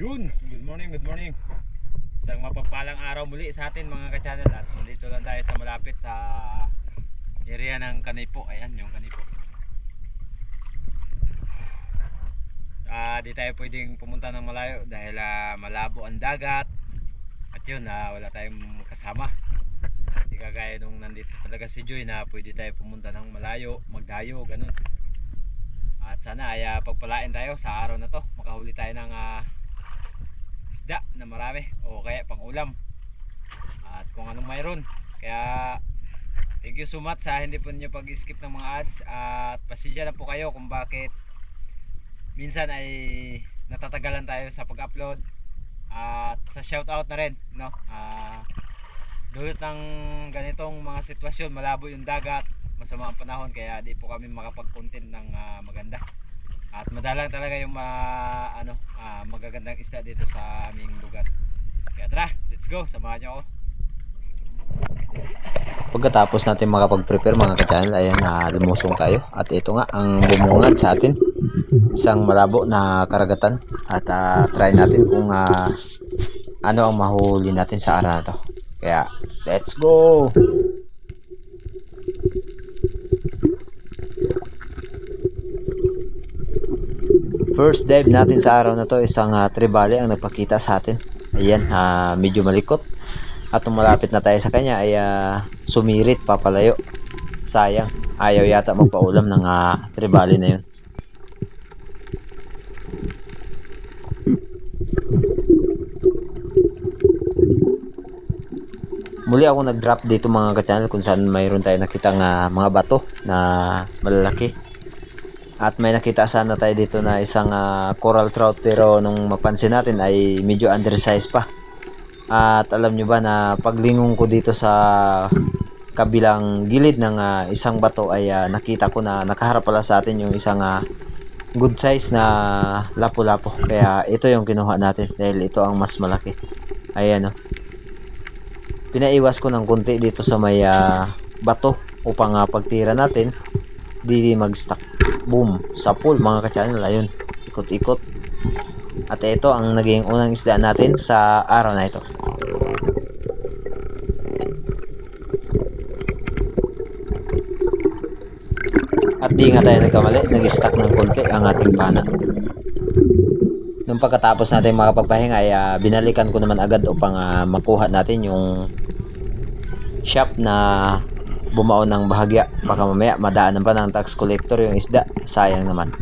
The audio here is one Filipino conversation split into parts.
Yun, good morning, good morning. Isang mapagpalang araw muli sa atin mga ka-channel at nandito lang tayo sa malapit sa area ng Kanipo. Ayan, yung Kanipo. Ah, di tayo pwedeng pumunta ng malayo dahil ah, malabo ang dagat. At yun, ah, wala tayong kasama. Di kagaya nung nandito talaga si Joy na pwede tayo pumunta ng malayo, magdayo, ganun. At sana ay ah, pagpalain tayo sa araw na to. Makahuli tayo ng ah, isda na marami o kaya pang ulam. At kung anong mayroon. Kaya thank you so much sa hindi po niyo pag-skip ng mga ads. At pasensya na po kayo kung bakit minsan ay natatagalan tayo sa pag-upload. At sa shoutout na rin no? Ah, dulot ng ganitong mga sitwasyon malabo yung dagat masama ang panahon kaya di po kami makapag-content ng ah, maganda at madalang talaga yung mga ano ah, magagandang isda dito sa aming lugar kaya tara let's go samahan niyo ako Pagkatapos natin makapag-prepare mga ka-channel, ayan na lumusong tayo. At ito nga ang bumungad sa atin. Isang malabo na karagatan. At ah, try natin kung ah, ano ang mahuli natin sa araw na to. Kaya, let's go! First dive natin sa araw na to, isang uh, tribali ang nagpakita sa atin. Ayan, ah, medyo malikot. At malapit na tayo sa kanya ay ah, sumirit papalayo. Sayang, ayaw yata magpaulam ng uh, tribali na yun. Muli ako nag-drop dito mga ka-channel kung saan mayroon tayo nakitang ah, mga bato na malalaki. At may nakita sana tayo dito na isang ah, coral trout pero nung mapansin natin ay medyo undersized pa. At alam nyo ba na paglingon ko dito sa kabilang gilid ng ah, isang bato ay ah, nakita ko na nakaharap pala sa atin yung isang ah, good size na lapu-lapu. Kaya ito yung kinuha natin dahil ito ang mas malaki. Ayan o. Pinaiwas ko ng konti dito sa may ah, bato upang ah, pagtira natin di mag-stuck. Boom! Sa pool mga ka-channel. Ayun. Ikot-ikot. At ito ang naging unang isda natin sa araw na ito. At di nga tayo nagkamali, nag-stack ng konti ang ating pana. Nung pagkatapos natin makapagpahinga ay ah, binalikan ko naman agad upang ah, makuha natin yung shop na bumao ng bahagya. Baka mamaya madaanan pa ng tax collector yung isda. Sayang naman.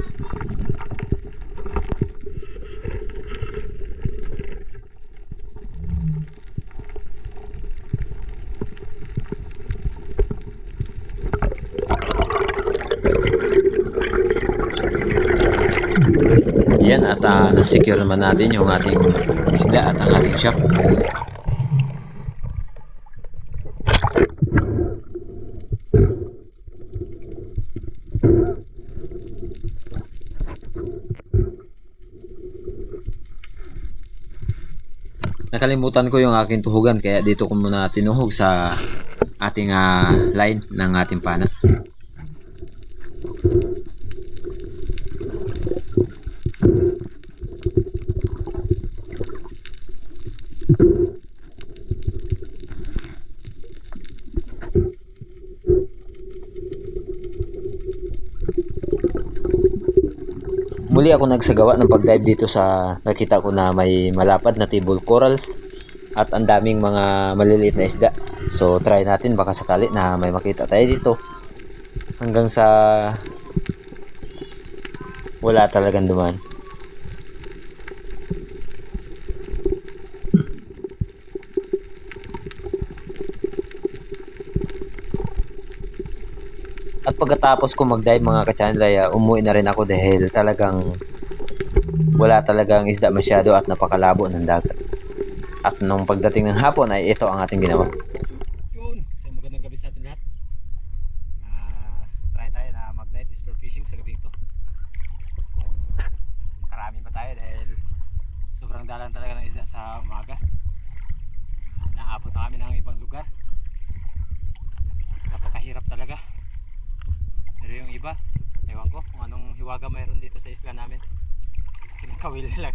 Yan at uh, na-secure naman natin yung ating isda at ang ating shop. Nakalimutan ko yung aking tuhugan kaya dito ko muna tinuhog sa ating ah, line ng ating pana. Muli ako nagsagawa ng pag-dive dito sa nakita ko na may malapad na table corals at ang daming mga maliliit na isda. So try natin baka sakali na may makita tayo dito. Hanggang sa wala talagang duman. Pagkatapos ko mag-dive mga ka-channel ay uh, umuwi na rin ako dahil talagang wala talagang isda masyado at napakalabo ng dagat. At nung pagdating ng hapon ay ito ang ating ginawa. Yun. So magandang gabi sa atin lahat. Ah, try tayo na mag night spear fishing sa gabi ito. Kung makarami ba tayo dahil sobrang dalan talaga ng isda sa umaga. Naabot na kami ng ibang lugar. Napakahirap talaga. Pero yung iba, ewan kung anong hiwaga mayroon dito sa isla namin. Kinakawil lang.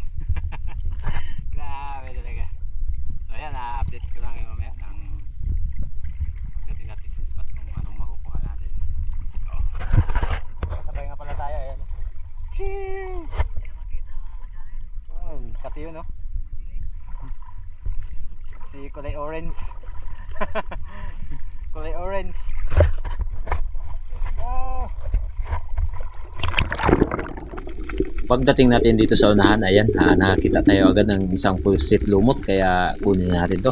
Grabe talaga. So ayan, na-update ko lang kayo mamaya ng pagdating natin sa spot kung anong makukuha natin. Let's go. Kasabay nga pala tayo, ayan. Ching! Oh, pati yun, no? Si kulay orange. kulay orange. Pagdating natin dito sa unahan, ayan, ah, nakakita tayo agad ng isang pulsit lumot kaya kunin natin to.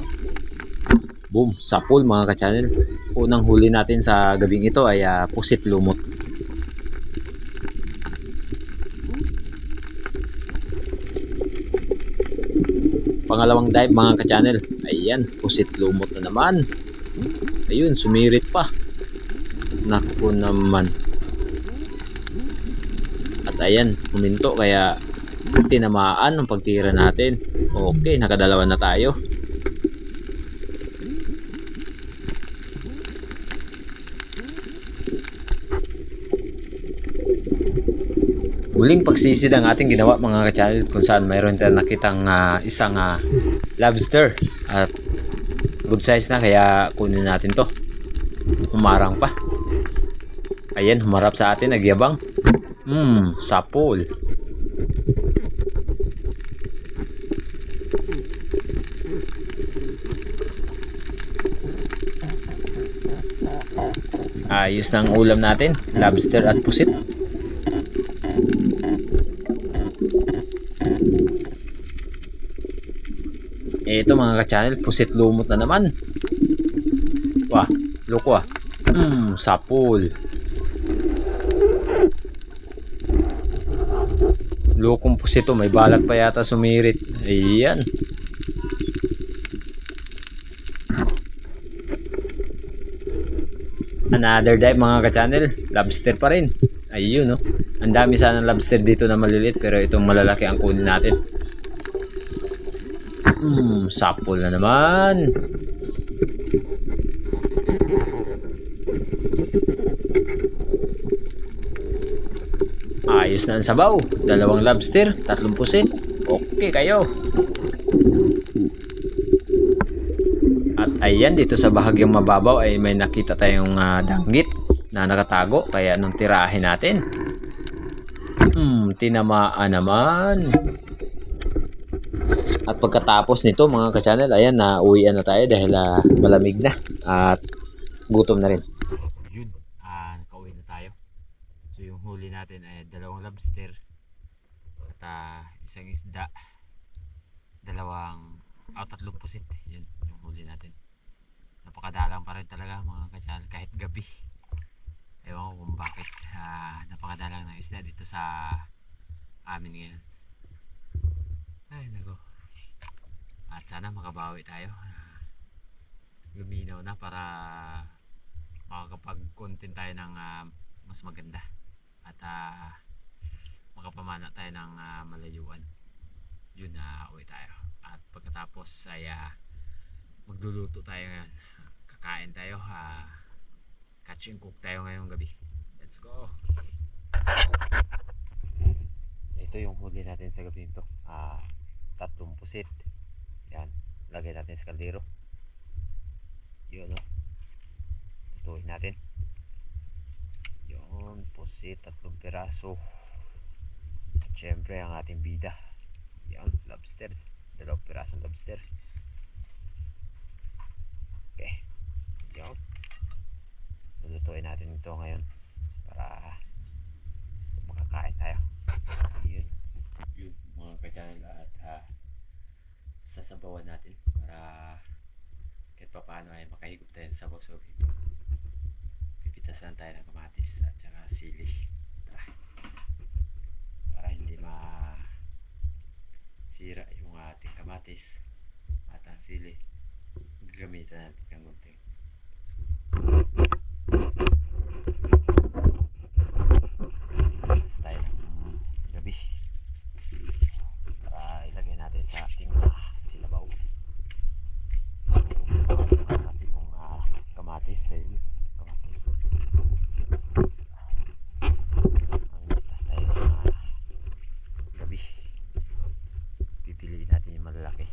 Boom, sapul mga ka-channel. Unang huli natin sa gabing ito ay ah, pusit lumot. Pangalawang dive mga ka-channel. Ayan, pusit lumot na naman. Ayun, sumirit pa. Naku naman. Ayan, huminto kaya tinamaan ang pagtira natin. Okay, nakadalawa na tayo. Muling pagsisid ang ating ginawa mga ka-channel kung saan mayroon tayong nakitang ah, isang ah, lobster at good size na kaya kunin natin to. Humarang pa. Ayan, humarap sa atin, nagyabang. Hmm, sapol. Ayos na ang ulam natin, lobster at pusit. Ito mga ka-channel, pusit lumot na naman. Wah, loko ah. Hmm, sapol. Lokong pusito, may balat pa yata sumirit. Ayan. Another dive mga ka-channel. Lobster pa rin. Ayun no. Ang dami sana lobster dito na maliliit pero itong malalaki ang kunin natin. Hmm, sapol na naman. Ayos na ang sabaw. Dalawang lobster, tatlong pusit. Okay kayo. At ayan, dito sa bahagyang mababaw ay may nakita tayong ah, danggit na nakatago. Kaya nung tirahin natin. Hmm, tinamaan naman. At pagkatapos nito mga ka-channel, ayan na uwian na tayo dahil ah, malamig na at gutom na rin. Yun, ah, nakauwi na tayo. So yung huli natin ay dalawang lobster at ah, isang isda, dalawang, oh, tatlong pusit. Yun, yung huli natin. Napakadalang pa rin talaga mga katsal kahit gabi. Ewan ko kung bakit ah, napakadalang ng isda dito sa amin ngayon. Ay, nako. At sana makabawi tayo. Ah, luminaw na para makakapag-content tayo ng ah, mas maganda at ah, makapamana tayo ng ah, malayuan. Yun na uwi tayo. At pagkatapos ay ah, magluluto tayo ngayon. Kakain tayo ah, catch cook tayo ngayong gabi. Let's go! Ito yung huli natin sa gabi nito. Ah, tatlong pusit. Yan. Lagay natin sa kaldero. Yun o tutuin natin yun pusit tatlong piraso. At syempre ang ating bida. Yan lobster. Dalawang pirasong lobster. Okay. Yun. Lulutuin natin ito ngayon para makakain tayo. Yun. Yun mga ka-channel at ah, sasabawan natin para kahit pa paano ay makahigop tayo sa sabaw pipitasan tayo ng kamatis at saka sili Tara. para hindi ma sira yung ating kamatis at ang sili gagamitan natin ng gunting Alas tayo ng gabi para ilagay natin sa ating ah, silabaw kasi kung ah, kamatis ayun kamatis ang latas tayo ng ah, gabi pipiliin natin yung malalaki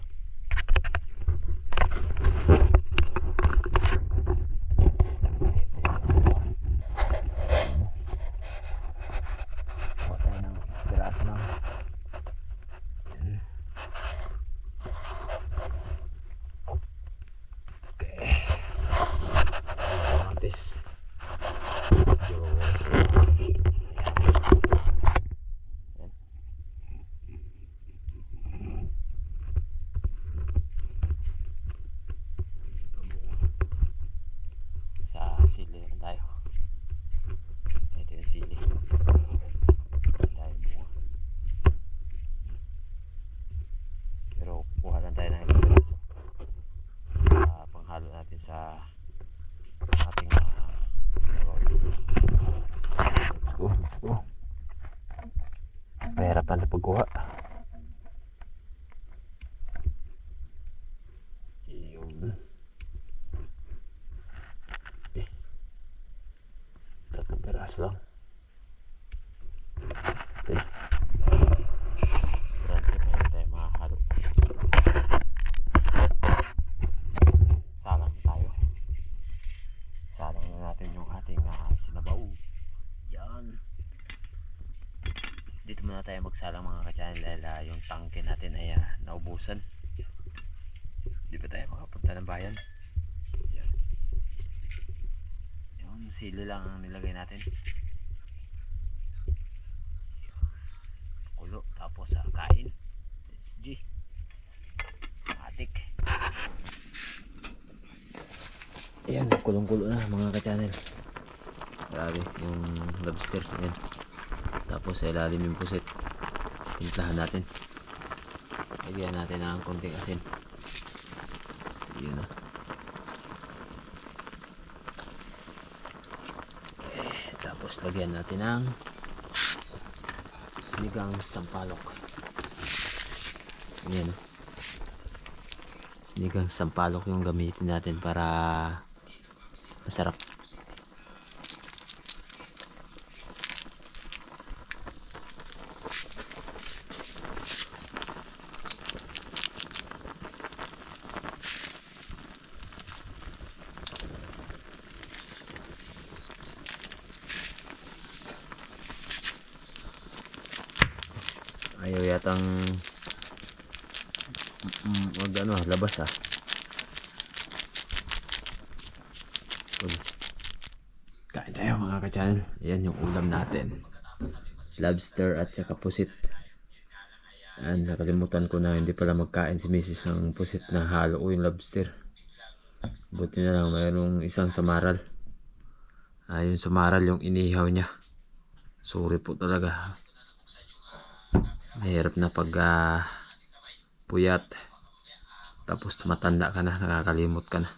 natin sa ating uh, let's go let's go. Pahirapan sa pagkuha yun eh tatlong piraso lang ito na Grabe, kaya tayo makahalo. Salang tayo. Salang na natin yung ating uh, sinabaw. Yan. Dito muna tayo magsalang mga ah, yung tangke natin ay ah, naubusan. Di ba tayo makapunta ng bayan? Yan. Sili lang ang nilagay natin. kulo tapos sa kain SG matik ayan kulong kulo na mga ka-channel grabe yung lobster ayan tapos sa ilalim yung pusit timplahan natin lagyan natin ng konting asin yun na eh, tapos lagyan natin ng sinigang sampalok. Yan. Sinigang sampalok yung gamitin natin para masarap. Ayaw yatang mm, wag ano, labas ah. Uy. Kain tayo mga ka-channel. Yan yung ulam natin. Lobster at saka pusit. Yan, nakalimutan ko na hindi pala magkain si Mrs. ng pusit na halo o yung lobster. Buti na lang mayroong isang samaral. Ah, yung samaral yung inihaw niya. Sorry po talaga mahirap na pag ah, puyat tapos tumatanda ka na nakakalimot ka na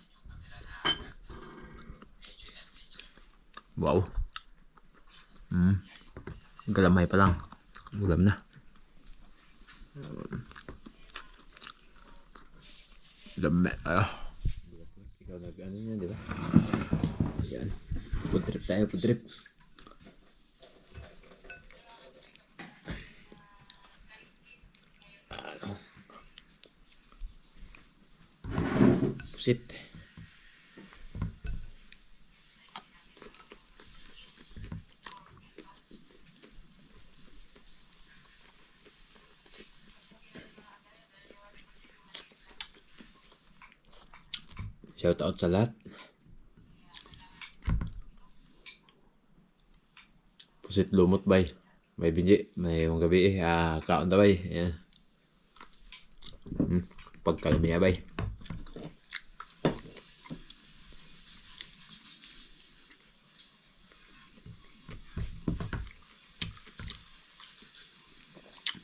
wow mm. Galamay pa lang. Ulam na. Lamay ah. Ikaw nag ano yan di ba? Yan food trip tayo food trip. Pusit shout out sa lahat. Pusit lumot bay. May binji may yung gabi eh. Ah, kaon na bay. Yan hmm, pagkalamiya bay.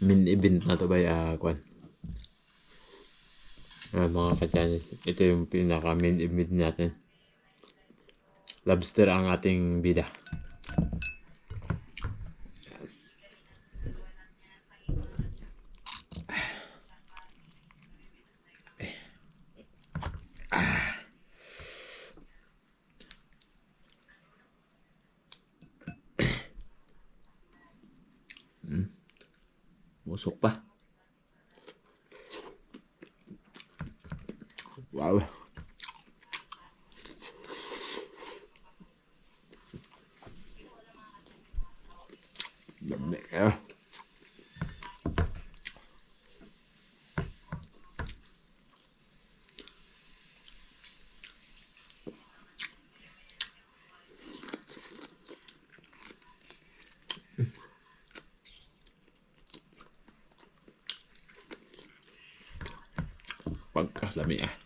Min event na to ba uh, kwan Mga katyanis ito yung pinaka main event natin. Lobster ang ating bida Musok pa. Wow. Lami ah. Pagkalami ah.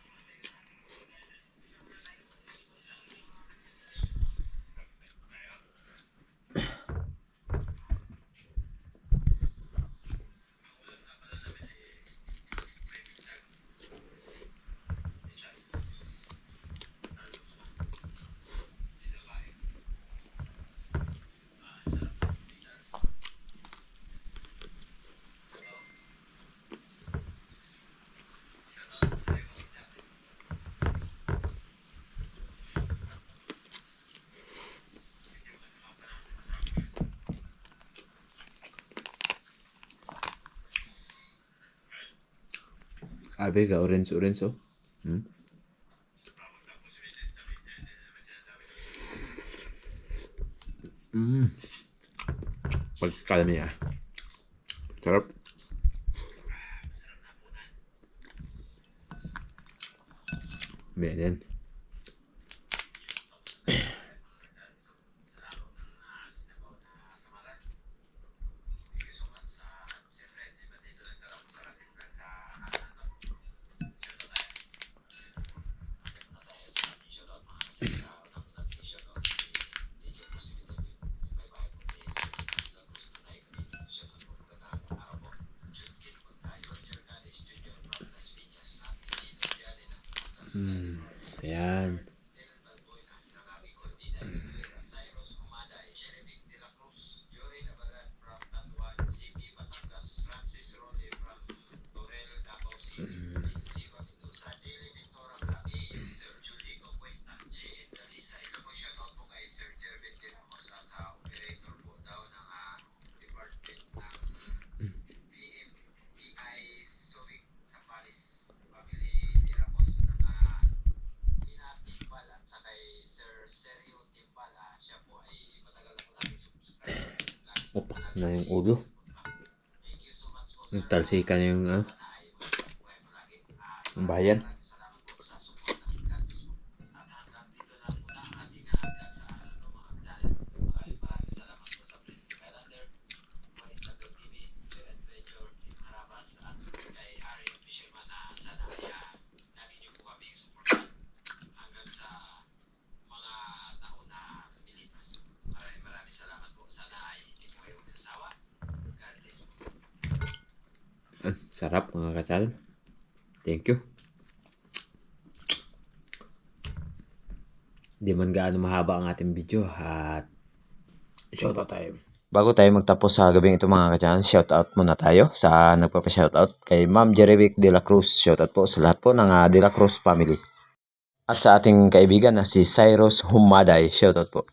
Abi ka orange orange oh. Hmm? Mm. Pagkalami ah. Sarap. Meron. Na yung ulo. Nagtalsika na yung ah, ang bayan. Ah, sarap mga katsal. Thank you. Di man gaano mahaba ang ating video at shoutout tayo. Bago tayo magtapos sa gabing ito mga katsal, shoutout muna tayo sa nagpapa-shoutout kay Ma'am Jerevic De La Cruz. Shoutout po sa lahat po ng ah, De La Cruz family. At sa ating kaibigan na si Cyrus Humaday. Shoutout po.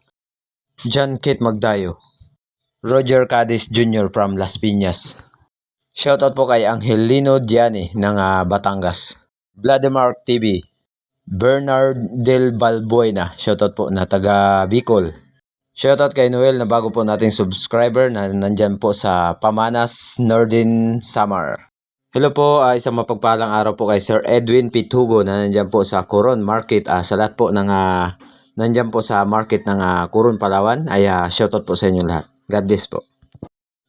John Kate Magdayo. Roger Cadiz Jr. from Las Piñas. Shoutout po kay Angelino Gianni ng ah, Batangas. Vladimir TV. Bernard Del Balbuena. Shoutout po na taga Bicol. Shoutout kay Noel na bago po nating subscriber na nandyan po sa Pamanas Northern Samar. Hello po, ah, isang mapagpalang araw po kay Sir Edwin Pitugo na nandyan po sa Coron Market. Ah, sa lahat po ng ah, nandyan po sa market ng ah, Coron Palawan ay ah, shoutout po sa inyo lahat. God bless po.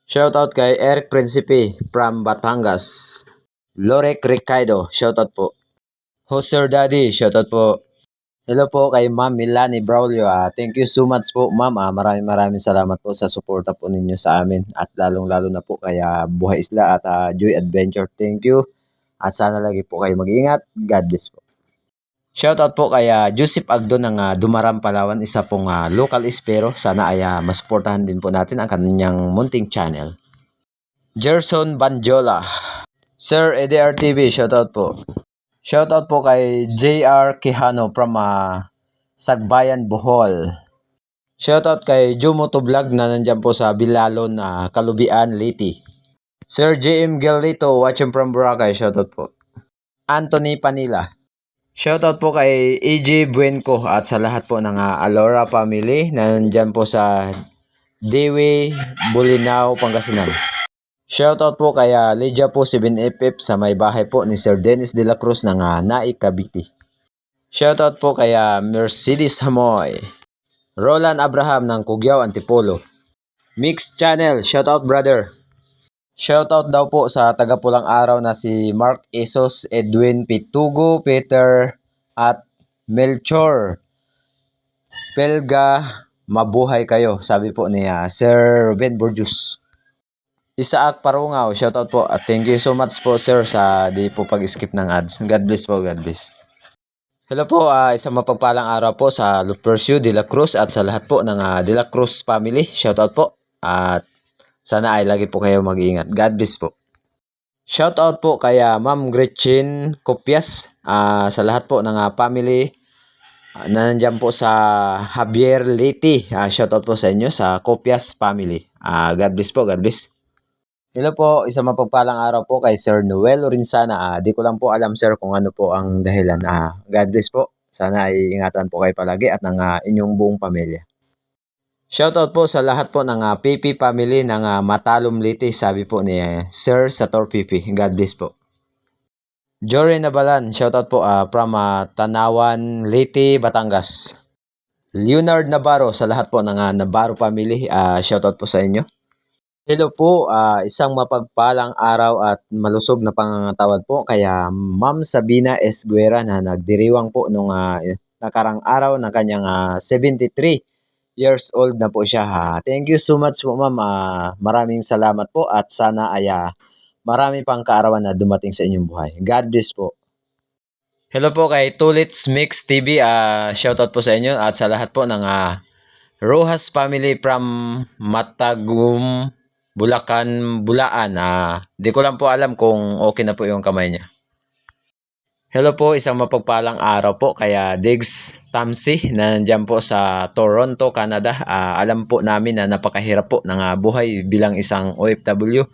Shoutout kay Eric Principe from Batangas. Lorek Ricardo, shoutout po. Hoser Daddy, shoutout po. Hello po kay Ma'am Milani Braulio. Ah, thank you so much po, Ma'am. Ah, maraming maraming salamat po sa suporta po ninyo sa amin at lalong-lalo na po kay ah, Buhay Isla at ah, Joy Adventure. Thank you. At sana lagi po kayo mag-ingat. God bless po. Shoutout po kay ah, Joseph Agdo ng ah, Dumaram Palawan, isa pong ah, local espero. Sana ay ah, masuportahan din po natin ang kanyang munting channel. Gerson Banjola. Sir EDR TV, shoutout po. Shoutout po kay JR Quijano from ah, Sagbayan, Bohol. Shoutout kay Jumoto Vlog na nandyan po sa Bilalon, na Kalubian, Liti. Sir JM Galito, watching from Boracay, shoutout po. Anthony Panila. Shoutout po kay AJ Buenco at sa lahat po ng ah, Alora family na nandyan po sa Dewi, Bulinaw, Pangasinan. Shoutout po kay ah, Lydia po 7FF sa may bahay po ni Sir Dennis De La Cruz ng uh, Naik, Cavite. Shoutout po kay ah, Mercedes Hamoy. Roland Abraham ng Cugyaw, Antipolo. Mix Channel, shoutout brother. Shoutout daw po sa tagapulang araw na si Mark Esos, Edwin Pitugo, Peter at Melchor. Pelga, mabuhay kayo, sabi po ni ah, Sir Ruben Borjus. Isaac Parungaw, shoutout po at thank you so much po sir sa di po pag-skip ng ads. God bless po, God bless. Hello po, ah, isang mapagpalang araw po sa Lupercio de la Cruz at sa lahat po ng ah, de la Cruz family. Shoutout po at sana ay lagi po kayo mag-iingat. God bless po. Shoutout po kay ah, Ma'am Gretchen Copias ah, sa lahat po ng ah, family ah, na nandyan po sa Javier Liti. Ah, shoutout po sa inyo sa Copias family. Ah, God bless po, God bless. Hello po, isang mapagpalang araw po kay Sir Noel Orinsana. Ah, di ko lang po alam sir kung ano po ang dahilan. Ah, God bless po. Sana ay ingatan po kayo palagi at ng ah, inyong buong pamilya. Shoutout po sa lahat po ng ah, Pipi family ng ah, Matalom Liti, sabi po ni eh, Sir Sator Pipi. God bless po. Jory Nabalan, shoutout po ah, from ah, Tanawan, Liti, Batangas. Leonard Navarro sa lahat po ng ah, Navarro family, ah, shoutout po sa inyo. Hello po, ah, isang mapagpalang araw at malusog na pangangatawad po kaya Ma'am Sabina S. Guerra na nagdiriwang po nung ah, nakarang araw ng kanyang ah, 73 years old na po siya. ha. Thank you so much po ma'am. Ah, maraming salamat po at sana ay ah, marami pang kaarawan na dumating sa inyong buhay. God bless po. Hello po kay Tulits Mix TV. ah shoutout po sa inyo at sa lahat po ng ah, Rojas family from Matagum, Bulacan, Bulaan. Ah, di ko lang po alam kung okay na po yung kamay niya. Hello po, isang mapagpalang araw po kaya Diggs Tamsi na nandyan po sa Toronto, Canada. Ah, alam po namin na napakahirap po ng ah, buhay bilang isang OFW.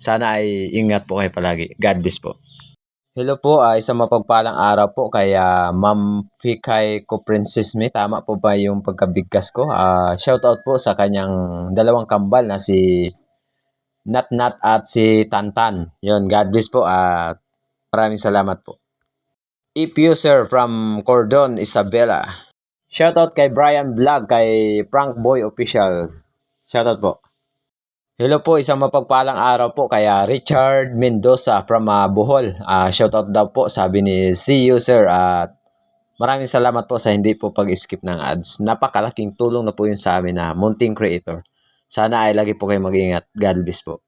Sana ay ingat po kayo palagi. God bless po. Hello po, ah, isang mapagpalang araw po kaya Ma'am Fikay ko Princess Me. Tama po ba yung pagkabigkas ko? Ah, shoutout po sa kanyang dalawang kambal na si Nat Nat at si Tantan. Yun, God bless po. Ah, maraming salamat po. If user from Cordon, Isabela. Shoutout kay Brian Vlog, kay Frank Boy Official. Shoutout po. Hello po, isang mapagpalang araw po kaya Richard Mendoza from ah, Bohol. Ah, shoutout daw po, sabi ni see you sir. At maraming salamat po sa hindi po pag-skip ng ads. Napakalaking tulong na po yun sa amin na munting creator. Sana ay lagi po kayo mag-ingat. God bless po.